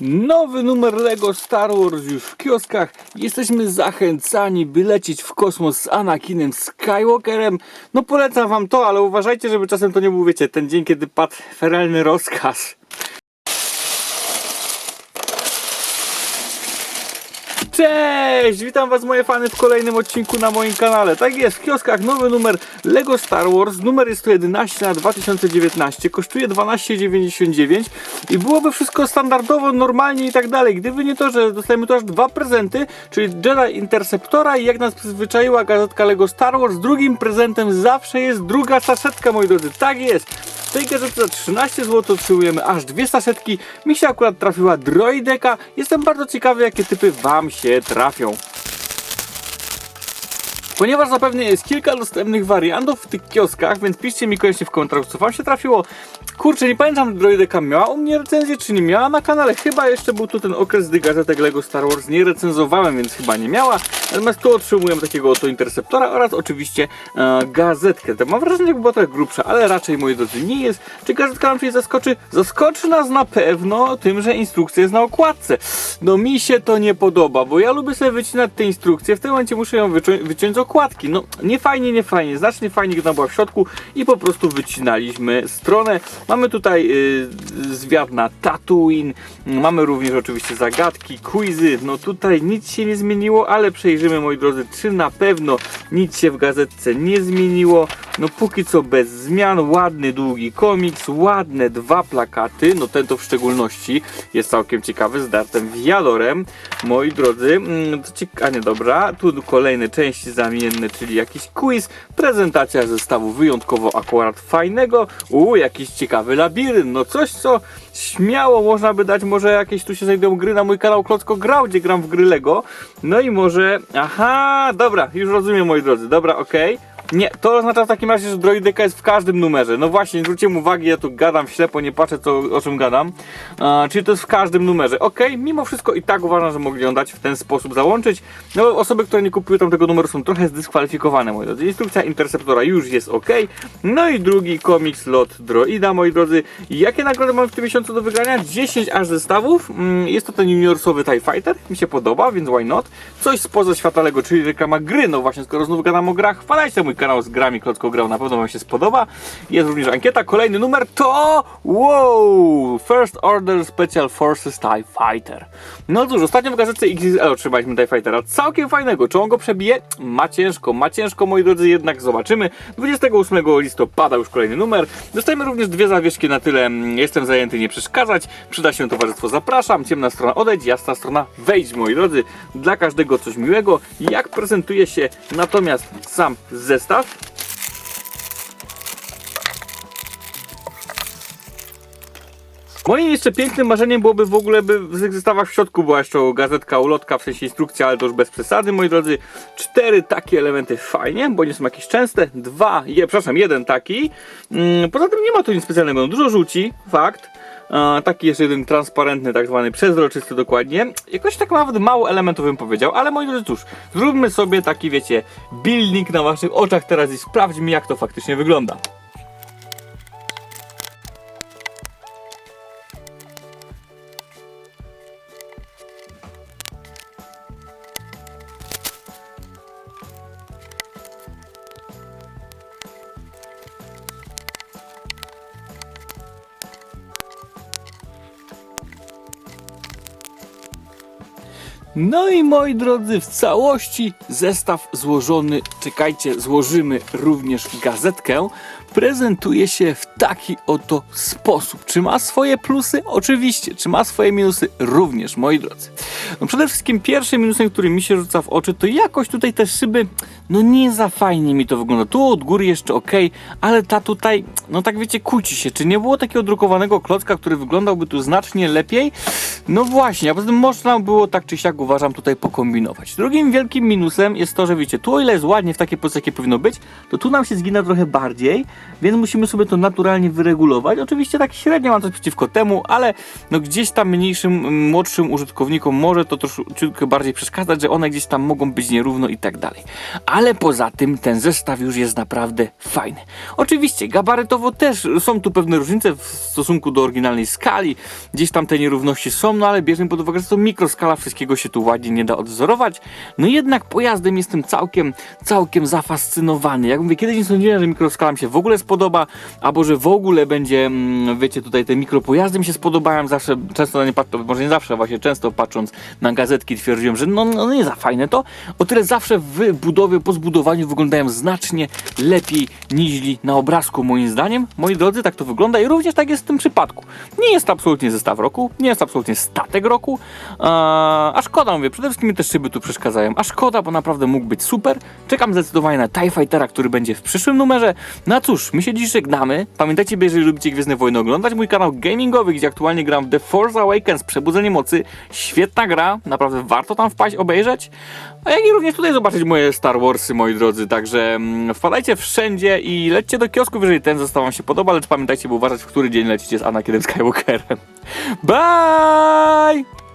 Nowy numer Lego Star Wars już w kioskach. Jesteśmy zachęcani, by lecieć w kosmos z Anakinem Skywalkerem. No polecam wam to, ale uważajcie, żeby czasem to nie był, wiecie, ten dzień, kiedy padł feralny rozkaz. Cześć! Witam was moje fany w kolejnym odcinku na moim kanale. Tak jest, w kioskach nowy numer Lego Star Wars. Numer jest to 11 na 2019. Kosztuje 12,99 i byłoby wszystko standardowo, normalnie i tak dalej. Gdyby nie to, że dostajemy tu aż dwa prezenty, czyli Jedi Interceptora i jak nas przyzwyczaiła gazetka Lego Star Wars, drugim prezentem zawsze jest druga saszetka, moi drodzy. Tak jest! Tej gazetce za 13 zł otrzymujemy aż dwie saszetki. Mi się akurat trafiła droideka. Jestem bardzo ciekawy, jakie typy Wam się trafią. Ponieważ zapewne jest kilka dostępnych wariantów w tych kioskach, więc piszcie mi koniecznie w komentarzu, co wam się trafiło. Kurczę, nie pamiętam, Droideka miała u mnie recenzję, czy nie miała na kanale. Chyba jeszcze był tu ten okres, gdy gazetek Lego Star Wars nie recenzowałem, więc chyba nie miała. Natomiast tu otrzymujemy takiego oto Interceptora oraz oczywiście e, gazetkę. To mam wrażenie, że była trochę grubsza, ale raczej, moi drodzy, nie jest. Czy gazetka nam się zaskoczy? Zaskoczy nas na pewno tym, że instrukcja jest na okładce. No mi się to nie podoba, bo ja lubię sobie wycinać te instrukcje, w tym momencie muszę ją wycią- wyciąć z okładki. No nie fajnie, nie fajnie, znacznie fajnie, gdy ona była w środku i po prostu wycinaliśmy stronę. Mamy tutaj y, zwiat na Tatooine, mamy również oczywiście zagadki, quizy, no tutaj nic się nie zmieniło, ale przejrzymy moi drodzy, czy na pewno nic się w gazetce nie zmieniło. No póki co bez zmian, ładny długi komiks, ładne dwa plakaty, no ten to w szczególności jest całkiem ciekawy z Dartem Vialorem. Moi drodzy, mm, to ciek- a nie dobra, tu kolejne części zamienne, czyli jakiś quiz, prezentacja zestawu wyjątkowo akurat fajnego, u jakiś ciekawy labirynt, no coś co śmiało można by dać, może jakieś tu się znajdą gry na mój kanał Klocko Grał, gdzie gram w gry Lego, no i może, aha, dobra, już rozumiem moi drodzy, dobra, okej. Nie, to oznacza w takim razie, że droideka jest w każdym numerze. No właśnie, zwróćcie uwagę, ja tu gadam ślepo, nie patrzę co, o czym gadam. E, czyli to jest w każdym numerze. Ok, mimo wszystko i tak uważam, że mogli ją dać w ten sposób załączyć. No bo osoby, które nie kupiły tamtego numeru są trochę zdyskwalifikowane, moi drodzy. Instrukcja Interceptora już jest ok. No i drugi komiks lot droida, moi drodzy. Jakie nagrody mam w tym miesiącu do wygrania? 10 aż zestawów. Mm, Jest to ten juniorsowy TIE Fighter, mi się podoba, więc why not? Coś spoza świata Lego, czyli reklama gry. No właśnie, skoro znów gadam o grach, wpadajcie mój kanał z grami Klocko Grał, na pewno wam się spodoba. Jest również ankieta, kolejny numer to... Wow! First Order Special Forces TIE Fighter. No cóż, ostatnio w gazetce XXL otrzymaliśmy TIE Fightera, całkiem fajnego. Czy on go przebije? Ma ciężko, ma ciężko, moi drodzy, jednak zobaczymy. 28 listopada już kolejny numer. Dostajemy również dwie zawieszki na tyle, mm, jestem zajęty, nie przeszkadzać. Przyda się towarzystwo, zapraszam. Ciemna strona odejdź, jasna strona wejdź, moi drodzy. Dla każdego coś miłego. Jak prezentuje się natomiast sam zestaw? Moim jeszcze pięknym marzeniem byłoby w ogóle, by w tych zestawach w środku była jeszcze gazetka, ulotka, w sensie instrukcja, ale to już bez przesady, moi drodzy. Cztery takie elementy fajnie, bo nie są jakieś częste. Dwa, je, przepraszam, jeden taki. Mm, poza tym nie ma tu nic specjalnego, no, dużo rzuci, fakt. Taki jeszcze jeden transparentny, tak zwany przezroczysty dokładnie. Jakoś tak nawet mało elementów bym powiedział, ale moi drodzy, cóż, zróbmy sobie taki, wiecie, building na waszych oczach teraz i sprawdźmy, jak to faktycznie wygląda. No i moi drodzy, w całości zestaw złożony, czekajcie, złożymy również gazetkę, prezentuje się w taki oto sposób. Czy ma swoje plusy? Oczywiście. Czy ma swoje minusy? Również, moi drodzy. No przede wszystkim pierwszym minusem, który mi się rzuca w oczy, to jakoś tutaj te szyby, no nie za fajnie mi to wygląda. Tu od góry jeszcze ok, ale ta tutaj, no tak wiecie, kłóci się. Czy nie było takiego drukowanego klocka, który wyglądałby tu znacznie lepiej? No właśnie, a poza tym można było tak czy siak uważam tutaj pokombinować. Drugim wielkim minusem jest to, że wiecie, tu o ile jest ładnie w takiej pozycji, jakie powinno być, to tu nam się zgina trochę bardziej, więc musimy sobie to naturalnie wyregulować. Oczywiście tak średnio mam coś przeciwko temu, ale no gdzieś tam mniejszym, młodszym użytkownikom może to troszeczkę bardziej przeszkadzać, że one gdzieś tam mogą być nierówno i tak dalej. Ale poza tym ten zestaw już jest naprawdę fajny. Oczywiście gabarytowo też są tu pewne różnice w stosunku do oryginalnej skali, gdzieś tam te nierówności są, no ale bierzmy pod uwagę, że to mikroskala, wszystkiego się tu ładnie nie da odwzorować. No jednak pojazdem jestem całkiem, całkiem zafascynowany. Jak mówię, kiedyś nie sądziłem, że mikroskala mi się w ogóle spodoba, albo że w ogóle będzie, mm, wiecie, tutaj te mikropojazdy mi się spodobają. Zawsze, często na nie patrzę, może nie zawsze, właśnie często patrząc na gazetki twierdziłem, że no, no nie za fajne to. O tyle zawsze w budowie, po zbudowaniu wyglądają znacznie lepiej niż na obrazku, moim zdaniem. Moi drodzy, tak to wygląda i również tak jest w tym przypadku. Nie jest to absolutnie zestaw roku, nie jest to absolutnie statek roku, a, a szkoda, mówię, przede wszystkim mi te szyby tu przeszkadzają, a szkoda, bo naprawdę mógł być super. Czekam zdecydowanie na TIE Fightera, który będzie w przyszłym numerze. No a cóż, my się dziś żegnamy. Pamiętajcie, jeżeli lubicie Gwiezdne Wojny oglądać mój kanał gamingowy, gdzie aktualnie gram w The Force Awakens, Przebudzenie Mocy. Świetna gra, naprawdę warto tam wpaść, obejrzeć. A jak i również tutaj zobaczyć moje Star Warsy, moi drodzy, także mm, wpadajcie wszędzie i lećcie do kiosków, jeżeli ten zestaw wam się podoba, lecz pamiętajcie, by uważać, w który dzień lecicie z Anakinem Skywalkerem. Bye!